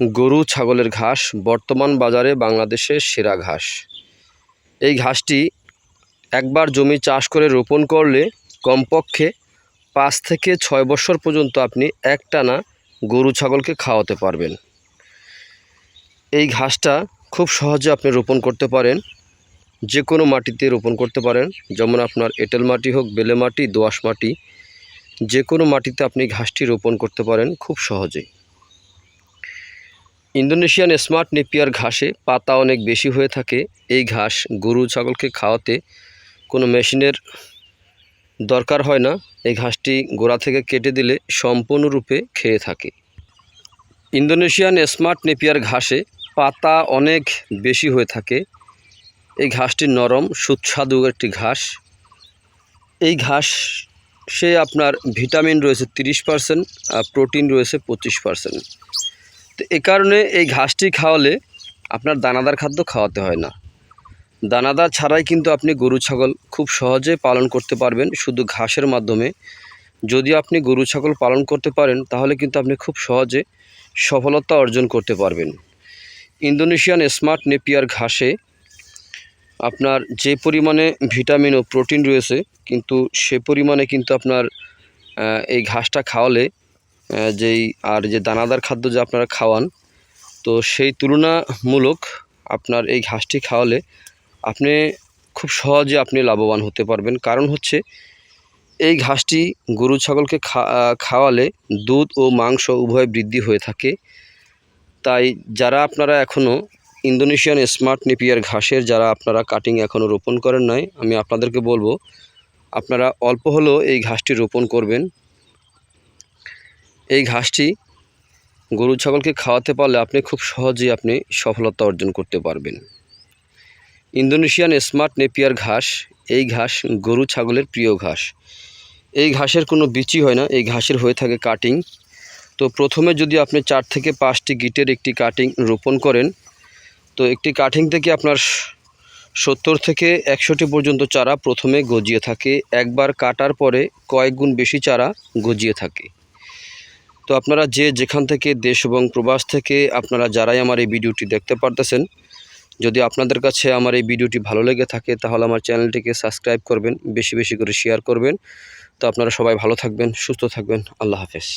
গরু, ছাগলের ঘাস, বর্তমান বাজারে বাংলাদেশের সেরা ঘাস। এই ঘাসটি একবার জমি চাষ করে রোপণ করলে কমপক্ষে পাঁচ থেকে ছয় বছর পর্যন্ত আপনি একটানা গরু, ছাগলকে খাওয়াতে পারবেন। এই ঘাসটা খুব সহজে আপনি রোপণ করতে পারেন, যে কোনো মাটিতে রোপণ করতে পারেন, যেমন আপনার এঁটেল মাটি হোক, বেলে মাটি দোআঁশ মাটি, যে কোনো মাটিতে আপনি ঘাসটি রোপণ করতে পারেন খুব সহজেই। ইন্দোনেশিয়ান স্মার্ট নেপিয়ার ঘাসে পাতা অনেক বেশি হয়ে থাকে। এই ঘাস গরু ছাগলকে খাওয়াতে কোনো মেশিনের দরকার হয় না। এই ঘাসটি গোড়া থেকে কেটে দিলে সম্পূর্ণরূপে খেয়ে থাকে। ইন্দোনেশিয়ান স্মার্ট নেপিয়ার ঘাসে পাতা অনেক বেশি হয়ে থাকে। এই ঘাসটি নরম, সুস্বাদু একটি ঘাস। এই ঘাস সে আপনার ভিটামিন রয়েছে তিরিশ পার্সেন্ট আর প্রোটিন রয়েছে পঁচিশ পার্সেন্ট। তো এ কারণে এই ঘাসটি খাওয়ালে আপনার দানাদার খাদ্য খাওয়াতে হয় না। দানাদার ছাড়াই কিন্তু আপনি গরু, ছাগল খুব সহজে পালন করতে পারবেন। শুধু ঘাসের মাধ্যমে। যদি আপনি গরু, ছাগল পালন করতে পারেন, তাহলে কিন্তু আপনি খুব সহজে সফলতা অর্জন করতে পারবেন। ইন্দোনেশিয়ান স্মার্ট নেপিয়ার ঘাসে আপনার যে পরিমাণে ভিটামিন ও প্রোটিন রয়েছে, কিন্তু সে পরিমাণে কিন্তু আপনার এই ঘাসটা খাওয়ালে যেই আর যে দানাদার খাদ্য যে আপনারা খাওয়ান, তো সেই তুলনামূলক আপনার এই ঘাসটি খাওয়ালে আপনি খুব সহজে আপনি লাভবান হতে পারবেন। কারণ হচ্ছে এই ঘাসটি গরু ছাগলকে খাওয়ালে দুধ ও মাংস উভয় বৃদ্ধি হয়ে থাকে। তাই যারা আপনারা এখনও ইন্দোনেশিয়ান স্মার্ট নেপিয়ার ঘাসের যারা আপনারা কাটিং এখনও রোপণ করেন নাই, আমি আপনাদেরকে বলব, আপনারা অল্প হলেও এই ঘাসটি রোপণ করবেন। এই ঘাসটি গরু, ছাগলকে খাওয়াতে পারলে আপনি খুব সহজেই আপনি সফলতা অর্জন করতে পারবেন। ইন্দোনেশিয়ান স্মার্ট নেপিয়ার ঘাস, এই ঘাস গরু, ছাগলের প্রিয় ঘাস। এই ঘাসের কোনো বিচি হয় না, এই ঘাসের হয়ে থাকে কাটিং। তো প্রথমে যদি আপনি চার থেকে পাঁচটি গিটের একটি কাটিং রোপণ করেন, তো একটি কাটিং থেকে আপনার সত্তর থেকে একশোটি পর্যন্ত চারা প্রথমে গজিয়ে থাকে। একবার কাটার পরে কয়েক গুণ বেশি চারা গজিয়ে থাকে। তো আপনারা যে যেখান থেকে দেশ এবং প্রবাস থেকে আপনারা যারাই আমার এই ভিডিওটি দেখতে পারতেছেন, যদি আপনাদের কাছে আমার এই ভিডিওটি ভালো লেগে থাকে, তাহলে আমার চ্যানেলটিকে সাবস্ক্রাইব করবেন, বেশি বেশি করে শেয়ার করবেন। তো আপনারা সবাই ভালো থাকবেন, সুস্থ থাকবেন। আল্লাহ হাফেজ।